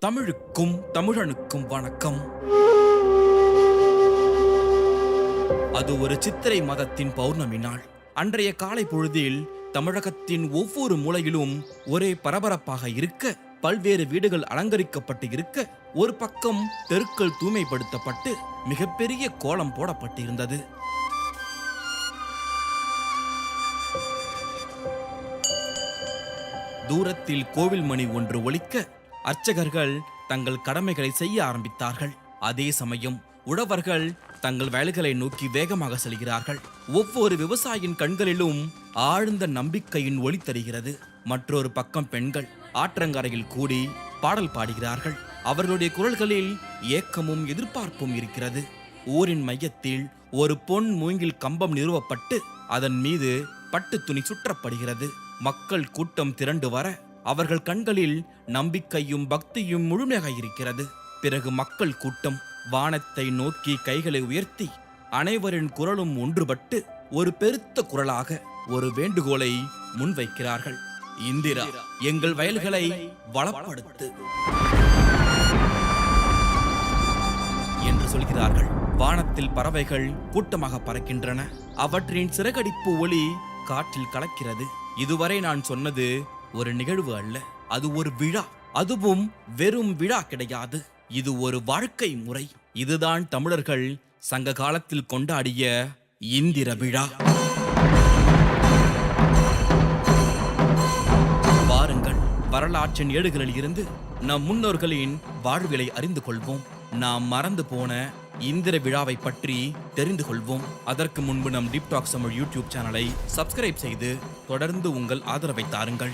தமிழுக்கும் தமிழனுக்கும் வணக்கம். அது ஒரு சித்திரை மதத்தின் பௌர்ணமி நாள். அன்றைய காலை பொழுதில் தமிழகத்தின் ஒவ்வொரு மூலையிலும் ஒரே பரபரப்பாக இருக்க பல்வேறு வீடுகள் அலங்கரிக்கப்பட்டு இருக்க ஒரு பக்கம் தெருக்கள் தூய்மைப்படுத்தப்பட்டு மிகப்பெரிய கோலம் போடப்பட்டிருந்தது. தூரத்தில் கோவில் மணி ஒன்று ஒலிக்க அர்ச்சகர்கள் தங்கள் கடமைகளை செய்ய ஆரம்பித்தார்கள். அதே சமயம் உழவர்கள் தங்கள் வேலைகளை நோக்கி வேகமாக செல்கிறார்கள். ஒவ்வொரு விவசாயின் கண்களிலும் ஆழ்ந்த நம்பிக்கையின் ஒளி தருகிறது. மற்றொரு பக்கம் பெண்கள் ஆற்றங்கரையில் கூடி பாடல் பாடுகிறார்கள். அவர்களுடைய குரல்களில் ஏக்கமும் எதிர்பார்ப்பும் இருக்கிறது. ஊரின் மையத்தில் ஒரு பொன் மூங்கில் கம்பம் நிறுவப்பட்டு அதன் மீது பட்டு துணி சுற்றப்படுகிறது. மக்கள் கூட்டம் திரண்டு வர அவர்கள் கண்களில் நம்பிக்கையும் பக்தியும் முழுமையாக இருக்கிறது பிறகு மக்கள் கூட்டம் வானத்தை நோக்கி கைகளை உயர்த்தி அனைவரின் குரலும் ஒன்றுபட்டு ஒரு பெருத்த குரலாக ஒரு வேண்டுகோளை முன்வைக்கிறார்கள். இந்திரா எங்கள் வயல்களை வளப்படுத்து. என்று சொல்கிறார்கள். வானத்தில் பறவைகள் கூட்டமாக பறக்கின்றன. அவற்றின் சிறகடிப்பு ஒளி காற்றில் கலக்கிறது. இதுவரை நான் சொன்னது ஒரு நிகழ்வு அல்ல அது ஒரு விழா. அதுவும் வெறும் விழா கிடையாது. இது ஒரு வாழ்க்கை முறை. இதுதான் தமிழர்கள் சங்க காலத்தில் கொண்டாடிய இந்திர விழா. வாருங்கள் வரலாற்றின் ஏடுகளில் இருந்து நம் முன்னோர்களின் வாழ்விலை அறிந்து கொள்வோம். நாம் மறந்து போன இந்திர விழாவை பற்றி தெரிந்து கொள்வோம். அதற்கு முன்பு நம் டிப் டாக் தமிழ் யூடியூப் சேனலை சப்ஸ்கிரைப் செய்து தொடர்ந்து உங்கள் ஆதரவை தாருங்கள்.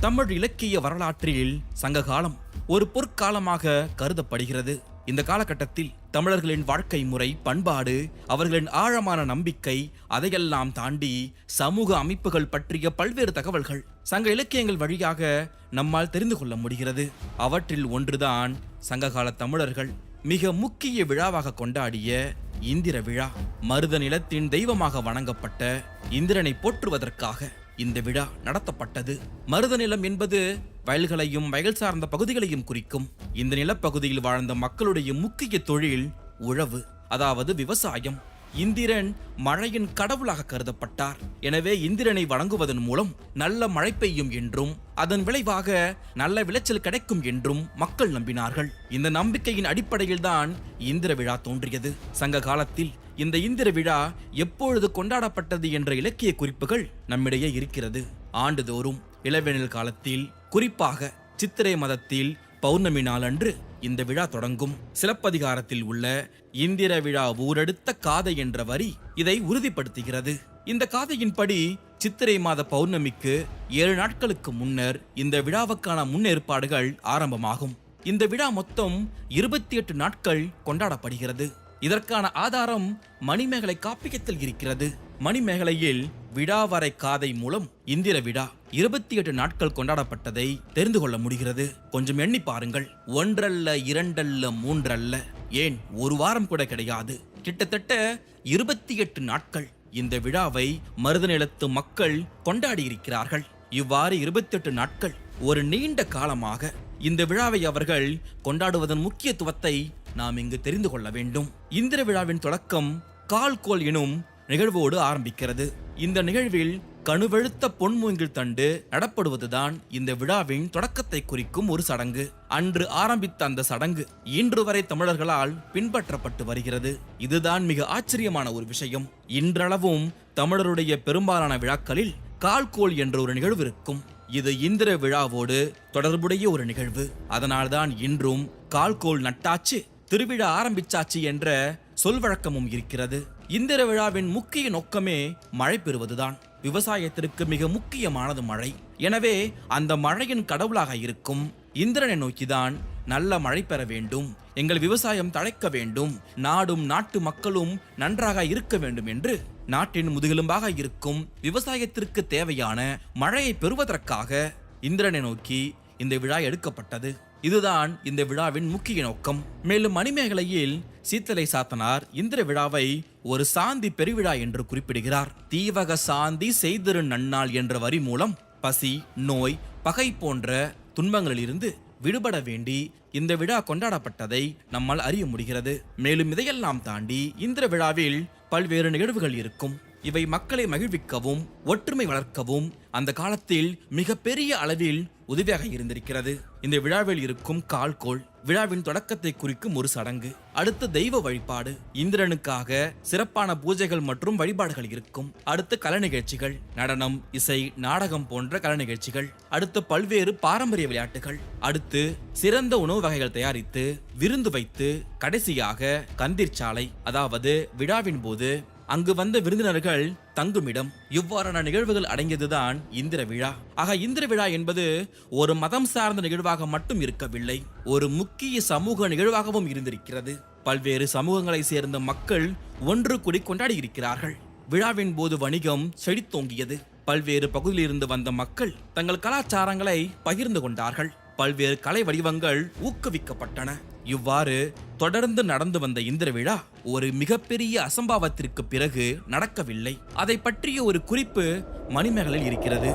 தமிழ் இலக்கிய வரலாற்றில் சங்ககாலம் ஒரு பொற்காலமாக கருதப்படுகிறது. இந்த காலகட்டத்தில் தமிழர்களின் வாழ்க்கை முறை பண்பாடு அவர்களின் ஆழமான நம்பிக்கை அதையெல்லாம் தாண்டி சமூக அமைப்புகள் பற்றிய பல்வேறு தகவல்கள் சங்க இலக்கியங்கள் வழியாக நம்மால் தெரிந்து கொள்ள முடிகிறது. அவற்றில் ஒன்றுதான் சங்ககால தமிழர்கள் மிக முக்கிய விழாவாக கொண்டாடிய இந்திர விழா. மருத நிலத்தின் தெய்வமாக வணங்கப்பட்ட இந்திரனை போற்றுவதற்காக இந்த விழா நடத்தப்பட்டது. மருத நிலம் என்பது வயல்களையும் வயல் சார்ந்த பகுதிகளையும் குறிக்கும். இந்த நிலப்பகுதியில் வாழ்ந்த மக்களுடைய முக்கிய தொழில் உழவு அதாவது விவசாயம். இந்திரன் மழையின் கடவுளாக கருதப்பட்டார். எனவே இந்திரனை வணங்குவதன் மூலம் நல்ல மழை பெய்யும் என்றும் அதன் விளைவாக நல்ல விளைச்சல் கிடைக்கும் என்றும் மக்கள் நம்பினார்கள். இந்த நம்பிக்கையின் அடிப்படையில்தான் இந்திர விழா தோன்றியது. சங்க காலத்தில் இந்த இந்திர விழா எப்பொழுது கொண்டாடப்பட்டது என்ற இலக்கிய குறிப்புகள் நம்மிடையே இருக்கிறது. ஆண்டுதோறும் இளவேனில் காலத்தில் குறிப்பாக சித்திரை மதத்தில் பௌர்ணமி நாளன்று இந்த விழா தொடங்கும். சிலப்பதிகாரத்தில் உள்ள இந்திர விழா ஊரெடுத்த காதை என்ற வரி இதை உறுதிப்படுத்துகிறது. இந்த காதையின்படி சித்திரை மாத பௌர்ணமிக்கு ஏழு நாட்களுக்கு முன்னர் இந்த விழாவுக்கான முன்னேற்பாடுகள் ஆரம்பமாகும். இந்த விழா மொத்தம் இருபத்தி எட்டு நாட்கள் கொண்டாடப்படுகிறது. இதற்கான ஆதாரம் மணிமேகலை காப்பியத்தில் இருக்கிறது. மணிமேகலையில் விழாவரை காதை மூலம் இந்திர விழா இருபத்தி எட்டு நாட்கள் கொண்டாடப்பட்டதை தெரிந்து கொள்ள முடிகிறது. கொஞ்சம் எண்ணி பாருங்கள். ஒன்றல்ல இரண்டல்ல மூன்றல்ல. ஏன் ஒரு வாரம் கூட கிடையாது. கிட்டத்தட்ட இருபத்தி எட்டு நாட்கள் இந்த விழாவை மருதநிலத்து மக்கள் கொண்டாடி இருக்கிறார்கள் இவ்வாறு இருபத்தெட்டு நாட்கள் ஒரு நீண்ட காலமாக இந்த விழாவை அவர்கள் கொண்டாடுவதன் முக்கியத்துவத்தை நாம் இங்கு தெரிந்து கொள்ள வேண்டும். இந்திர விழாவின் தொடக்கம் கால்கோல் எனும் நிகழ்வோடு ஆரம்பிக்கிறது. இந்த நிகழ்வில் கணுவெழுத்த பொன்மூங்கில் தண்டு நடப்படுவதுதான் இந்த விழாவின் தொடக்கத்தை குறிக்கும் ஒரு சடங்கு. அன்று ஆரம்பித்த அந்த சடங்கு இன்று வரை தமிழர்களால் பின்பற்றப்பட்டு வருகிறது. இதுதான் மிக ஆச்சரியமான ஒரு விஷயம். இன்றளவும் தமிழருடைய பெரும்பாலான விழாக்களில் கால்கோல் என்ற ஒரு நிகழ்வு இருக்கும். இது இந்திர விழாவோடு தொடர்புடைய ஒரு நிகழ்வு. அதனால்தான் இன்றும் கால்கோல் நட்டாச்சு திருவிழா ஆரம்பிச்சாச்சு என்ற சொல்வழக்கமும் இருக்கிறது. இந்திர விழாவின் முக்கிய நோக்கமே மழை பெறுவதுதான். விவசாயத்திற்கு மிக முக்கியமானது மழை. எனவே அந்த மழையின் கடவுளாக இருக்கும் இந்திரனை நோக்கிதான் நல்ல மழை பெற வேண்டும். எங்கள் விவசாயம் தழைக்க வேண்டும். நாடும் நாட்டு மக்களும் நன்றாக இருக்க வேண்டும் என்று நாட்டின் முதுகெலும்பாக இருக்கும் விவசாயத்திற்கு தேவையான மழையை பெறுவதற்காக இந்திரனை நோக்கி இந்த விழா எடுக்கப்பட்டது. இதுதான் இந்த விழாவின் முக்கிய நோக்கம். மேலும் மணிமேகலையில் சீத்தலை சாத்தனார் இந்திர விழாவை ஒரு சாந்தி பெருவிழா என்று குறிப்பிடுகிறார். தீவக சாந்தி செய்திரு நன்னாள் என்ற வரி மூலம் பசி நோய் பகை போன்ற துன்பங்களிலிருந்து விடுபட வேண்டி இந்த விழா கொண்டாடப்பட்டதை நம்மால் அறிய முடிகிறது. மேலும் இதையெல்லாம் தாண்டி இந்த விழாவில் பல்வேறு நிகழ்வுகள் இருக்கும். இவை மக்களை மகிழ்விக்கவும் ஒற்றுமை வளர்க்கவும் அந்த காலத்தில் மிகப்பெரிய அளவில் உதவியாக இருந்திருக்கிறது. இந்த விழாவில் இருக்கும் கால்கோள் விழாவின் தொடக்கத்தை குறிக்கும் ஒரு சடங்கு. அடுத்து தெய்வ வழிபாடு இந்திரனுக்காக சிறப்பான பூஜைகள் மற்றும் வழிபாடுகள் இருக்கும். அடுத்து கலை நிகழ்ச்சிகள் நடனம் இசை நாடகம் போன்ற கலை நிகழ்ச்சிகள். அடுத்து பல்வேறு பாரம்பரிய விளையாட்டுகள். அடுத்து சிறந்த உணவு வகைகள் தயாரித்து விருந்து வைத்து கடைசியாக கந்திர்ச்சாலை அதாவது விழாவின் போது அங்கு வந்த விருந்தினர்கள் தங்குமிடம் இவ்வாறான நிகழ்வுகள் அடங்கியதுதான் இந்திர விழா. ஆக இந்திர விழா என்பது ஒரு மதம் சார்ந்த நிகழ்வாக மட்டும் இருக்கவில்லை ஒரு முக்கிய சமூக நிகழ்வாகவும் இருந்திருக்கிறது. பல்வேறு சமூகங்களை சேர்ந்த மக்கள் ஒன்று கூடி கொண்டாடி இருக்கிறார்கள். விழாவின் போது வணிகம் செழித்தோங்கியது. பல்வேறு பகுதியிலிருந்து வந்த மக்கள் தங்கள் கலாச்சாரங்களை பகிர்ந்து கொண்டார்கள். பல்வேறு கலை வடிவங்கள் ஊக்குவிக்கப்பட்டன. இவ்வாறு தொடர்ந்து நடந்து வந்த இந்திர விழா ஒரு மிகப்பெரிய அசம்பாவத்திற்கு பிறகு நடக்கவில்லை. அதை பற்றிய ஒரு குறிப்பு மணிமேகலையில் இருக்கிறது.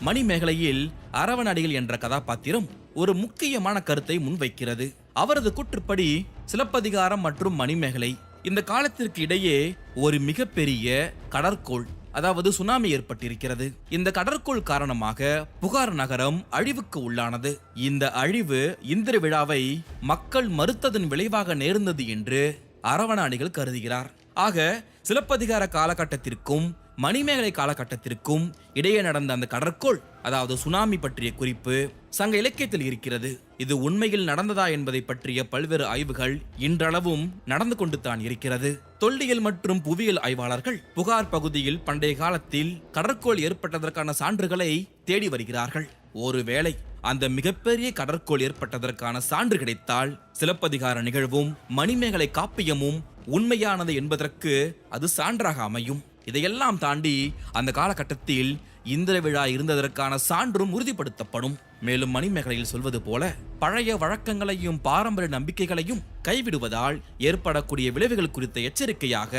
மணிமேகலையில் அரவணடிகள் என்ற கதாபாத்திரம் ஒரு முக்கியமான கருத்தை முன்வைக்கிறது. அவரது கூற்றுப்படி சிலப்பதிகாரம் மற்றும் மணிமேகலை இந்த காலத்திற்கு இடையே ஒரு மிகப்பெரிய கடற்கோள் அதாவது சுனாமி ஏற்பட்டிருக்கிறது. இந்த கடற்கோள் காரணமாக புகார் நகரம் அழிவுக்கு உள்ளானது. இந்த அழிவு இந்திர விழாவை மக்கள் மறுத்ததன் விளைவாக நேர்ந்தது என்று அரவணாணிகள் கருதுகிறார். ஆக சிலப்பதிகார காலகட்டத்திற்கும் மணிமேகலை காலகட்டத்திற்கும் இடையே நடந்த அந்த கடற்கோள் அதாவது சுனாமி பற்றிய குறிப்பு சங்க இலக்கியத்தில் இருக்கிறது. இது உண்மையில் நடந்ததா என்பதை பற்றிய பல்வேறு ஆய்வுகள் இன்றளவும் நடந்து கொண்டு தான் இருக்கிறது. தொல்லியல் மற்றும் புவியியல் ஆய்வாளர்கள் புகார் பகுதியில் பண்டைய காலத்தில் கடற்கோள் ஏற்பட்டதற்கான சான்றுகளை தேடி வருகிறார்கள். ஒருவேளை அந்த மிகப்பெரிய கடற்கோள் ஏற்பட்டதற்கான சான்று கிடைத்தால் சிலப்பதிகார நிகழ்வும் மணிமேகலை காப்பியமும் உண்மையானது என்பதற்கு அது சான்றாக அமையும். இதையெல்லாம் தாண்டி அந்த காலகட்டத்தில் இந்திர விழா இருந்ததற்கான சான்றும் உறுதிப்படுத்தப்படும். மேலும் மணிமேகலையில் சொல்வது போல பழைய வழக்கங்களையும் பாரம்பரிய நம்பிக்கைகளையும் கைவிடுவதால் ஏற்படக்கூடிய விளைவுகள் குறித்த எச்சரிக்கையாக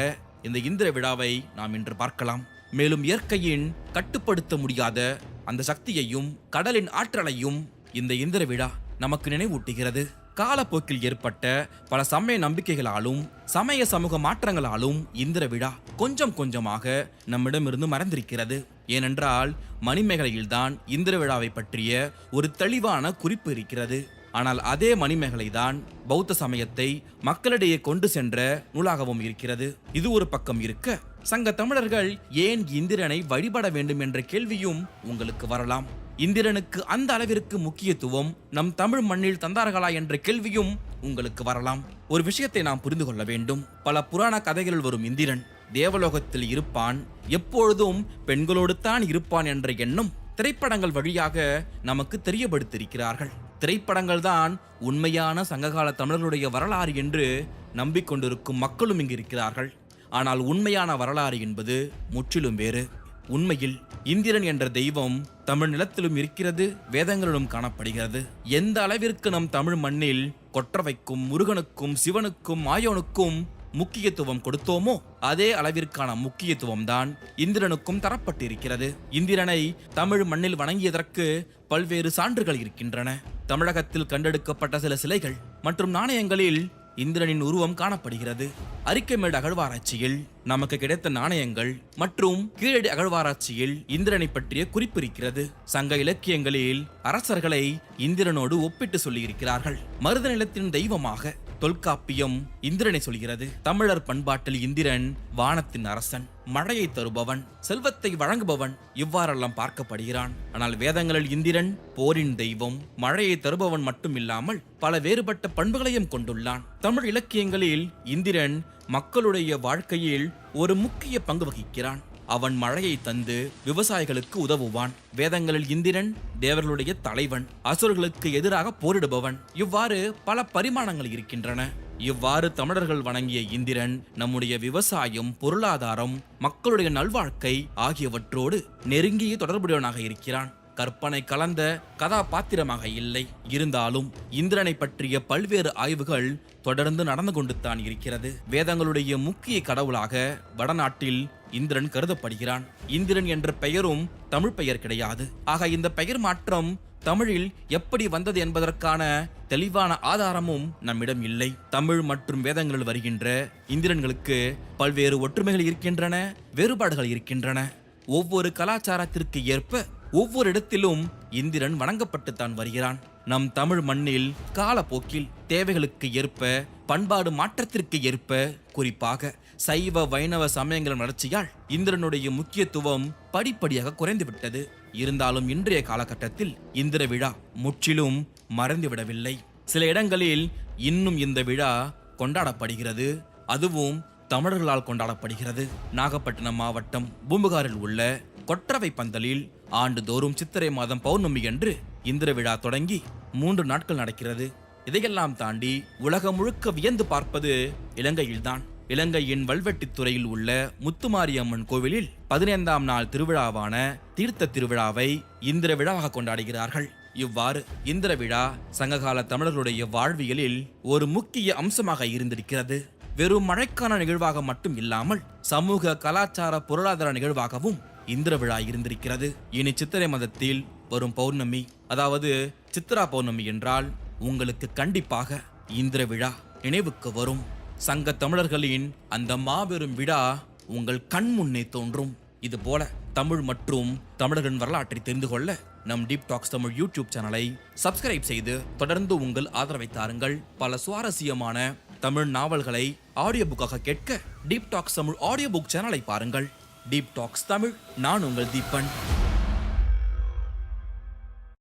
இந்த இந்திர விழாவை நாம் இன்று பார்க்கலாம். மேலும் இயற்கையின் கட்டுப்படுத்த முடியாத அந்த சக்தியையும் கடலின் ஆற்றலையும் இந்த இந்திர விழா நமக்கு நினைவூட்டுகிறது. காலப்போக்கில் ஏற்பட்ட பல சமய நம்பிக்கைகளாலும் சமய சமூக மாற்றங்களாலும் இந்திர விழா கொஞ்சம் கொஞ்சமாக நம்மிடமிருந்து மறந்திருக்கிறது. ஏனென்றால் மணிமேகலையில்தான் இந்திர விழாவை பற்றிய ஒரு தெளிவான குறிப்பு இருக்கிறது. ஆனால் அதே மணிமேகலை தான் பௌத்த சமயத்தை மக்களிடையே கொண்டு சென்ற நூலாகவும் இருக்கிறது. இது ஒரு பக்கம் இருக்க சங்க தமிழர்கள் ஏன் இந்திரனை வழிபட வேண்டும் என்ற கேள்வியும் உங்களுக்கு வரலாம். இந்திரனுக்கு அந்த அளவிற்கு முக்கியத்துவம் நம் தமிழ் மண்ணில் தந்தார்களா என்ற கேள்வியும் உங்களுக்கு வரலாம். ஒரு விஷயத்தை நாம் புரிந்து கொள்ள வேண்டும். பல புராண கதைகளில் வரும் இந்திரன் தேவலோகத்தில் இருப்பான். எப்பொழுதும் பெண்களோடு தான் இருப்பான் என்ற எண்ணம் திரைப்படங்கள் வழியாக நமக்கு தெரியப்படுத்தியிருக்கிறார்கள். திரைப்படங்கள் தான் உண்மையான சங்ககால தமிழர்களுடைய வரலாறு என்று நம்பிக்கொண்டிருக்கும் மக்களும் இங்கு இருக்கிறார்கள் ஆனால் உண்மையான வரலாறு என்பது முற்றிலும் வேறு. உண்மையில் இந்திரன் என்ற தெய்வம் தமிழ் நிலத்திலும் இருக்கிறது வேதங்களிலும் காணப்படுகிறது. எந்த அளவிற்கு நம் தமிழ் மண்ணில் கொற்றவைக்கும் முருகனுக்கும் சிவனுக்கும் மாயோனுக்கும் முக்கியத்துவம் கொடுத்தோமோ அதே அளவிற்கான முக்கியத்துவம் தான் இந்திரனுக்கும் தரப்பட்டிருக்கிறது. இந்திரனை தமிழ் மண்ணில் வணங்கியதற்கு பல்வேறு சான்றுகள் இருக்கின்றன. தமிழகத்தில் கண்டெடுக்கப்பட்ட சில சிலைகள் மற்றும் நாணயங்களில் இந்திரனின் உருவம் காணப்படுகிறது. அறிக்கைமேடு அகழ்வாராய்ச்சியில் நமக்கு கிடைத்த நாணயங்கள் மற்றும் கீழடி அகழ்வாராய்ச்சியில் இந்திரனை பற்றிய குறிப்பு இருக்கிறது. சங்க இலக்கியங்களில் அரசர்களை இந்திரனோடு ஒப்பிட்டு சொல்லியிருக்கிறார்கள். மருத நிலத்தின் தெய்வமாக தொல்காப்பியம் இந்திரனை சொல்கிறது. தமிழர் பண்பாட்டில் இந்திரன் வானத்தின் அரசன் மழையை தருபவன் செல்வத்தை வழங்குபவன் இவ்வாறெல்லாம் பார்க்கப்படுகிறான். ஆனால் வேதங்களில் இந்திரன் போரின் தெய்வம் மழையை தருபவன் மட்டும் இல்லாமல் பல வேறுபட்ட பண்புகளையும் கொண்டுள்ளான். தமிழ் இலக்கியங்களில் இந்திரன் மக்களுடைய வாழ்க்கையில் ஒரு முக்கிய பங்கு வகிக்கிறான். அவன் மழையை தந்து விவசாயிகளுக்கு உதவுவான். வேதங்களில் இந்திரன் தேவர்களுடைய தலைவன் அசுரர்களுக்கு எதிராக போரிடுபவன். இவ்வாறு பல பரிமாணங்கள் இருக்கின்றன. இவ்வாறு தமிழர்கள் வணங்கிய இந்திரன் நம்முடைய விவசாயம் பொருளாதாரம் மக்களுடைய நல்வாழ்க்கை ஆகியவற்றோடு நெருங்கிய தொடர்புடையவனாக இருக்கிறான். கற்பனை கலந்த கதாபாத்திரமாக இல்லை. இருந்தாலும் இந்திரனை பற்றிய பல்வேறு ஆய்வுகள் தொடர்ந்து நடந்து கொண்டு தான் இருக்கிறது. வேதங்களுடைய முக்கிய கடவுளாக வடநாட்டில் இந்திரன் கருதப்படுகிறான். இந்திரன் என்ற பெயரும் தமிழ் பெயர் கிடையாது. ஆக இந்த பெயர் மாற்றம் தமிழில் எப்படி வந்தது என்பதற்கான தெளிவான ஆதாரமும் நம்மிடம் இல்லை. தமிழ் மற்றும் வேதங்களில் வருகின்ற இந்திரன்களுக்கு பல்வேறு ஒற்றுமைகள் இருக்கின்றன வேறுபாடுகள் இருக்கின்றன. ஒவ்வொரு கலாச்சாரத்திற்கு ஏற்ப ஒவ்வொரு இடத்திலும் இந்திரன் வணங்கப்பட்டுத்தான் வருகிறான். நம் தமிழ் மண்ணில் காலப்போக்கில் தேவைகளுக்கு ஏற்ப பண்பாடு மாற்றத்திற்கு ஏற்ப குறிப்பாக சைவ வைணவ சமயங்களின் வளர்ச்சியால் இந்திரனுடைய முக்கியத்துவம் படிப்படியாக குறைந்துவிட்டது. இருந்தாலும் இன்றைய காலகட்டத்தில் இந்திர விழா முற்றிலும் மறைந்துவிடவில்லை. சில இடங்களில் இன்னும் இந்த விழா கொண்டாடப்படுகிறது. அதுவும் தமிழர்களால் கொண்டாடப்படுகிறது. நாகப்பட்டினம் மாவட்டம் பூம்புகாரில் உள்ள கொற்றவை பந்தலில் ஆண்டுதோறும் சித்திரை மாதம் பௌர்ணமி என்று இந்திர விழா தொடங்கி மூன்று நாட்கள் நடக்கிறது. இதையெல்லாம் தாண்டி உலகம் முழுக்க வியந்து பார்ப்பது இலங்கையில்தான். இலங்கையின் வல்வெட்டித்துறையில் உள்ள முத்துமாரியம்மன் கோவிலில் பதினைந்தாம் நாள் திருவிழாவான தீர்த்த திருவிழாவை இந்திர விழாவாக கொண்டாடுகிறார்கள். இவ்வாறு இந்திர விழா சங்ககால தமிழர்களுடைய வாழ்வியலில் ஒரு முக்கிய அம்சமாக இருந்திருக்கிறது. வெறும் மழைக்கான நிகழ்வாக மட்டும் இல்லாமல் சமூக கலாச்சார பொருளாதார நிகழ்வாகவும் இந்திர விழா இருந்திருக்கிறது. இனி சித்திரை மதத்தில் வரும் பௌர்ணமி அதாவது சித்ரா பௌர்ணமி என்றால் உங்களுக்கு கண்டிப்பாக இந்திர விழா நினைவுக்கு வரும். சங்க தமிழர்களின் அந்த மாபெரும் விழா உங்கள் கண் முன்னே தோன்றும். இது போல தமிழ் மற்றும் தமிழர்களின் வரலாற்றை தெரிந்து கொள்ள நம் டீப் டாக்ஸ் தமிழ் யூடியூப் சேனலை சப்ஸ்கிரைப் செய்து தொடர்ந்து உங்கள் ஆதரவை தாருங்கள். பல சுவாரஸ்யமான தமிழ் நாவல்களை ஆடியோ புக்காக கேட்க deep talks Tamil audio book சேனலை பாருங்கள். டீப் டாக்ஸ் தமிழ் நான் உங்கள் தீபன்.